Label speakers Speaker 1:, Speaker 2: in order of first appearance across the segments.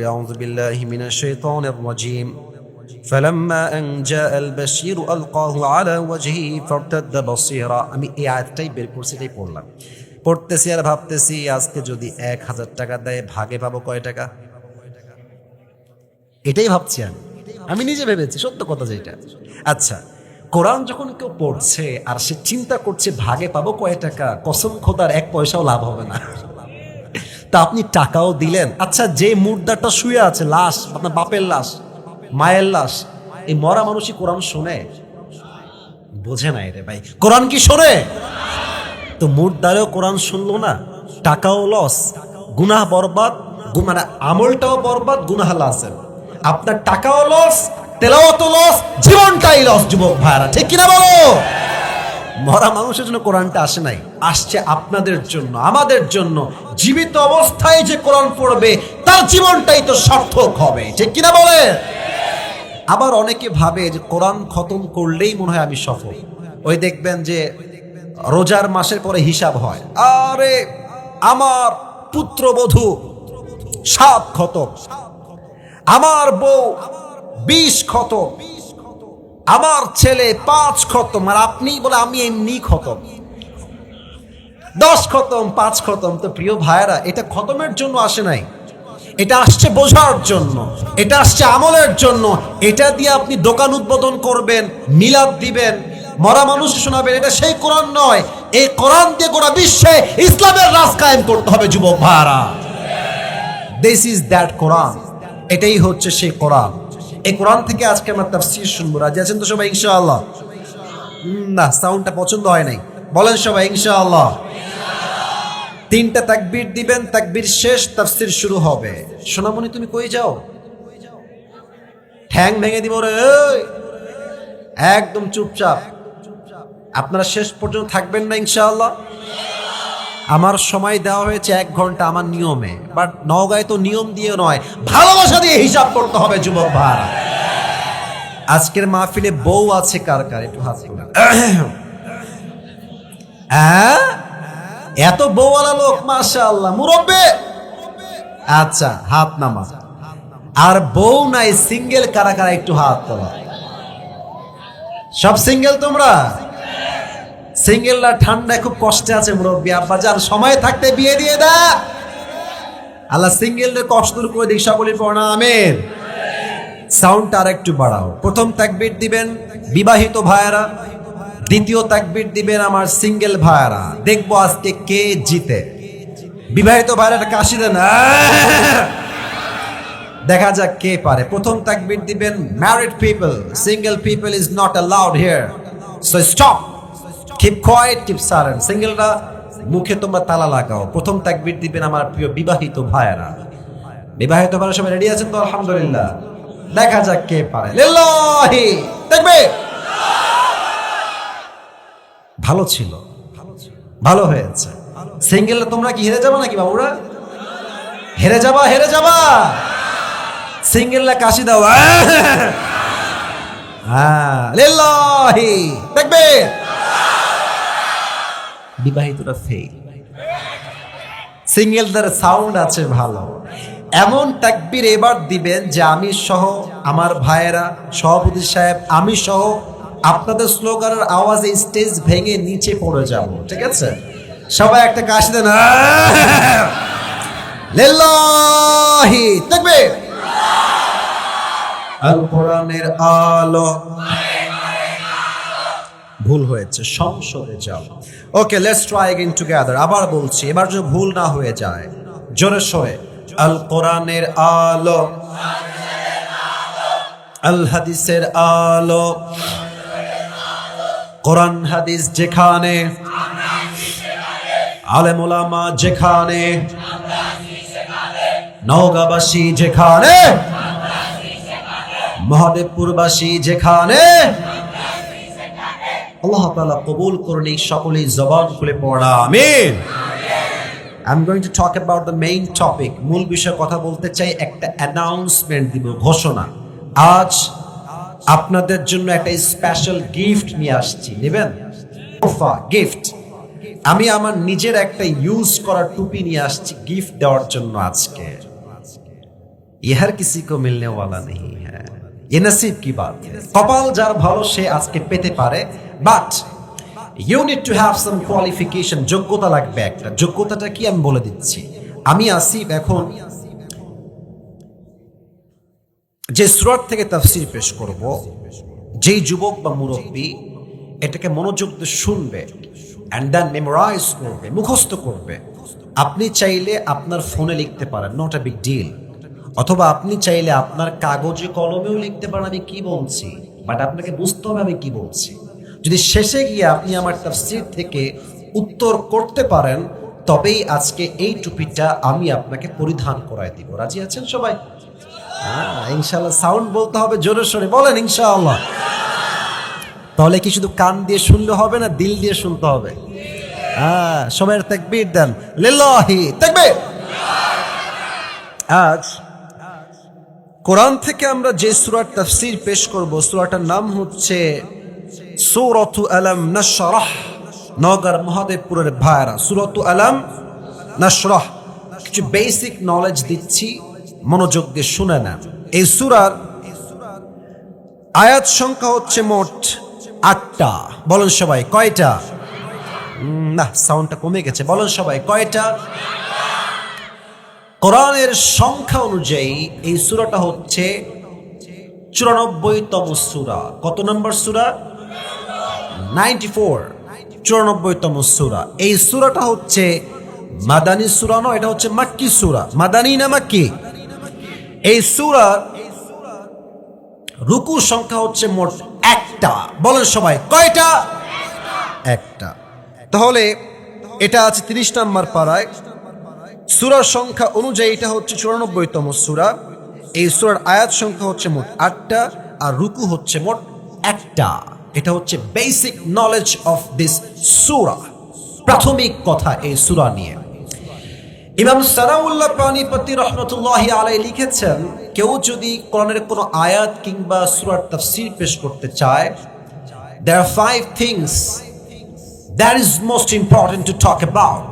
Speaker 1: أعوذ بالله من الشيطان الرجيم فلما أن جاء البشير ألقاه على وجهه فارتد بصيرا আমি এই আয়াতটাই বের করছি এটাই পড়লাম পড়তেছি আর ভাবতেছি আজকে যদি এক হাজার টাকা দেয় ভাগে পাবো কয় টাকা এটাই ভাবছি আমি আমি নিজে ভেবেছি সত্য কথা যেটা আচ্ছা কোরআন যখন কেউ পড়ছে আর সে চিন্তা করছে ভাগে পাবো কয় টাকা কসম খোদার এক পয়সাও লাভ হবে না তা আপনি টাকাও দিলেন। আচ্ছা যে মুর্দাটা শুয়ে আছে, লাশ, আপনার বাপের লাশ, মায়ের লাশ, এই মরা মানুষই কোরআন শোনে? বোঝে না রে ভাই। কোরআন কি শোনে? তো মুর্দারেও কোরআন শুনলো না, টাকাও লস, গুনাহ বরবাদ মানে আমলটাও বরবাদ, গুনাহ লাসের আপনার টাকাও লস, তেলাওয়াতও লস, জীবনটাই লস, যুবক ভাইরা ঠিক কিনা বলো? মরা মানুষের জন্য কোরআনটা আসে নাই, আসছে আপনাদের জন্য, আমাদের জন্য। জীবিত অবস্থায় যে কোরআন পড়বে, তার জীবনটাই তো সার্থক হবে। ঠিক কিনা বলে আবার অনেকে ভাবে যে কোরআন খতম করলেই মনে হয় আমি সফল। ওই দেখবেন যে রোজার মাসের পরে হিসাব হয়। আরে, আমার পুত্রবধূ সাত খতম। আমার বউ বিশ খতম। আমার ছেলে পাঁচ খতম, আর আপনি বলে আমি এমনি খতম। দশ খতম, পাঁচ খতম। তো প্রিয় ভাইয়েরা, এটা খতমের জন্য আসে নাই। এটা আসছে বোঝার জন্য, এটা আসছে আমলের জন্য। এটা দিয়ে আপনি দোকান উদ্বোধন করবেন, মিলাদ দিবেন, মরা মানুষ শোনাবেন। এটা সেই কোরআন নয়। এই কোরআন দিয়ে গোটা বিশ্বে ইসলামের রাজ কায়েম করতে হবে, যুবক ভাইয়ারা। দিস ইজ দ্যাট কোরআন এটাই হচ্ছে সেই কোরআন। এই কোরআন থেকে আজকে আমরা তাফসীর শুনব। রাজি আছেন তো সবাই? ইনশাআল্লাহ। না, সাউন্ডটা পছন্দ হয় নাই। বলেন সবাই, ইনশাআল্লাহ। তিনটা তাকবীর দিবেন, তাকবীর শেষ, তাফসীর শুরু হবে। সোনামণি, তুমি কই যাও? ঠ্যাং ভেঙে দিব রে। একদম চুপচাপ। আপনারা শেষ পর্যন্ত থাকবেন না, ইনশাআল্লাহ? আমার সময় দেওয়া হয়েছে এক ঘণ্টা আমার নিয়মে বাট নওগাঁয় তো নিয়ম দিয়ে নয়, ভালোবাসা দিয়ে হিসাব করতে হবে, যুবক ভাড়া আজকের মাহফিলে বউ আছে কার কার? একটু হাত হ্যাঁ? এত বউওয়ালা লোক মাশা আল্লাহ মুরব্বে! আচ্ছা হাত নামা। আর বউ নাই সিঙ্গেল কারা কারা একটু হাত তোলা? সব সিঙ্গেল তোমরা? সিঙ্গেলরা ঠান্ডায় খুব কষ্টে আছে, মুরব্বী। আব্বা যান সময় থাকতে বিয়ে দিয়ে দা। আল্লাহ সিঙ্গেলদের কষ্ট দূর করে দিক সকলের পড়া আমেন। সাউন্ডটা আর একটু বাড়াও। প্রথম তাকবির দিবেন বিবাহিত ভাইয়ারা, দ্বিতীয় তাকবির দিবেন আমার সিঙ্গেল ভাইয়ারা। দেখব আজকে কে জিতে। বিবাহিত ভাইয়ারা কাশি দেন! দেখা যাক কে পারে। প্রথম তাকবির দিবেন married people single people is not allowed here so stop keep quiet keep silent সিঙ্গেলরা মুখে তোমরা তালা লাগাও। প্রথম তাকবির দিবেন আমার প্রিয় বিবাহিত ভাইয়েরা। বিবাহিত ভাইয়েরা সবাই রেডি আছেন তো? আলহামদুলিল্লাহ। দেখা যাক কে পারে। দেখবে ভালো ছিল। ভালো হয়েছে। সিঙ্গেল তোমরা কি হেরে যাবা নাকি বাবুরা? হেরে যাবা হেরে যাবা! সিঙ্গেলরা কাশি দাও। দেখবে বিবাহিতরা ফেল সিঙ্গেলদের সাউন্ড আছে ভালো। এমন তাকবির এবার দিবেন যে আমি সহ আমার ভাইয়েরা, সভাপতি সাহেব, আমি সহ আপনাদের স্লোগানের আওয়াজে স্টেজ ভেঙে নিচে পড়ে যাব, ঠিক আছে? সবাই একটা কাশি দেন। দেখবে আল কোরআনের আলো। ভুল হয়েছে সংসদে যাও। Okay let's try again together আবার বলছি, এবার যদি ভুল না হয়ে যায়, জোরে সয়ে আল কোরআনের আলো। আল হাদিসের আলো। কোরআন হাদিস যেখানে, আলেম ওলামা যেখানে, নওগাঁবাসী যেখানে, মহাদেবপুরবাসী যেখানে আল্লাহ তাআলা কবুল করলে সকলেই জবান খুলে পড়া। আমিন। আমি going to talk about the main topic মূল বিষয়ে কথা বলতে চাই, একটা অ্যানাউন্সমেন্ট দিব, ঘোষণা। আজ আপনাদের জন্য একটা স্পেশাল গিফট নিয়ে আসছি। নেবেন? গিফট আমি আমার নিজের একটা ইউজ করা টুপি নিয়ে আসছি গিফট দেওয়ার জন্য আজকে। ইহার কিসি কো মিলনে ওয়ালা নেই হ্যাঁ। এ নসিব কি বাত? কপাল যার ভালো, সে আজকে পেতে পারে। But you need to have some qualification যোগ্যতা লাগবে একটা। যোগ্যতাটা কি আমি বলে দিচ্ছি? আমি আসিফ এখন যে সুরাত থেকে তাফসির পেশ করব, যেই যুবক বা মুরব্বী এটাকে মনোযোগ দিয়ে শুনবে অ্যান্ড দেন মেমোরাইজ করবে, মুখস্থ করবে। আপনি চাইলে আপনার ফোনে লিখতে পারেন নট আ বিগ ডিল অথবা আপনি চাইলে আপনার কাগজে কলমেও লিখতে পারেন, আমি কি বলছি? বাট আপনাকে বুঝতে হবে আমি কি বলছি। যদি শেষে গিয়ে আপনি আমার তাফসির থেকে উত্তর করতে পারেন, তবেই আজকে এই টুপিটা আমি আপনাকে পরিধান করায় দিব। রাজি আছেন সবাই? হ্যাঁ ইনশাল্লাহ সাউন্ড বলতে হবে, জোরে সোরে বলেন ইনশাআল্লাহ। তাহলে কি শুধু কান দিয়ে শুনলে হবে না, দিল দিয়ে শুনতে হবে? হ্যাঁ সবাই তাকবীর দেন। লিল্লাহি, তাকবীর! আজ কোরআন থেকে আমরা যে সূরার তাফসীর পেশ করব, সূরাটার নাম হচ্ছে সূরাতু আলাম নাশরাহ নগর মহাদেবপুরের ভাইরা সূরাতু আলাম নাশরাহ। কিছু বেসিক নলেজ দিচ্ছি, মনোযোগ দিয়ে শুনে নেন। এই সূরার আয়াত সংখ্যা হচ্ছে মোট আটটা। বলেন সবাই, কয়টা? না সাউন্ডটা কমে গেছে। বলেন সবাই, কয়টা? কোরআনের সংখ্যা অনুযায়ী এই সূরাটা হচ্ছে চুরানব্বইতম সূরা। কত নম্বর সূরা? নাইনটি ফোর, চুরানব্বইতম সূরা। এই সূরাটা হচ্ছে মাদানী সূরা নয়, এটা হচ্ছে মাক্কি সূরা। মাদানী না মাক্কি? এই সূরার রুকু সংখ্যা হচ্ছে মোট একটা। বলেন সবাই, কয়টা? একটা। তাহলে এটা আছে তিরিশ নম্বর পাড়ায়। সুরার সংখ্যা অনুযায়ী এটা হচ্ছে চুরানব্বইতম সুরা। এই সুরার আয়াত সংখ্যা হচ্ছে মোট আটটা, আর রুকু হচ্ছে মোট একটা। এটা হচ্ছে বেসিক নলেজ অফ দিস সুরা প্রাথমিক কথা এই সুরা নিয়ে। ইমাম সানাউল্লাহ পানিপতি রহমতুল্লাহ আলাই লিখেছেন, কেউ যদি কোরআনের কোনো আয়াত কিংবা সুরার তাফসীর পেশ করতে চায়, there are five things that is most important to talk about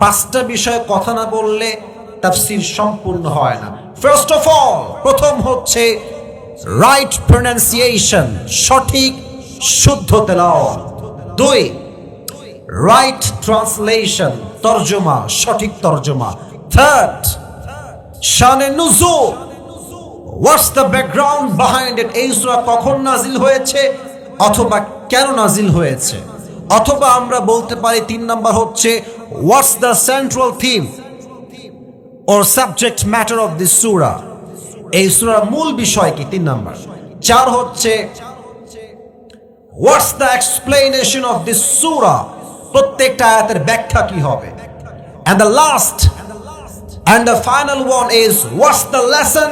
Speaker 1: পাঁচটা বিষয়ে কথা না বললে তাফসীর সম্পূর্ণ হয় না। ফার্স্ট অফ অল প্রথম হচ্ছে রাইট প্রনাউন্সিয়েশন সঠিক শুদ্ধ তেলাওয়াত। দুই রাইট ট্রান্সলেশন তর্জমা, সঠিক তর্জমা। থার্ড শানে নুজুল। What's the background behind it এই সূরা কখন নাজিল হয়েছে অথবা কেন নাজিল হয়েছে? অথবা আমরা বলতে পারি তিন নাম্বার হচ্ছে what's the central theme or subject matter of this সূরা? এই সূরার মূল বিষয় কি? তিন নাম্বার। চার হচ্ছে what's the explanation of this সূরা প্রত্যেকটা আয়াতের ব্যাখ্যা কি হবে? And the last and the final one is what's the lesson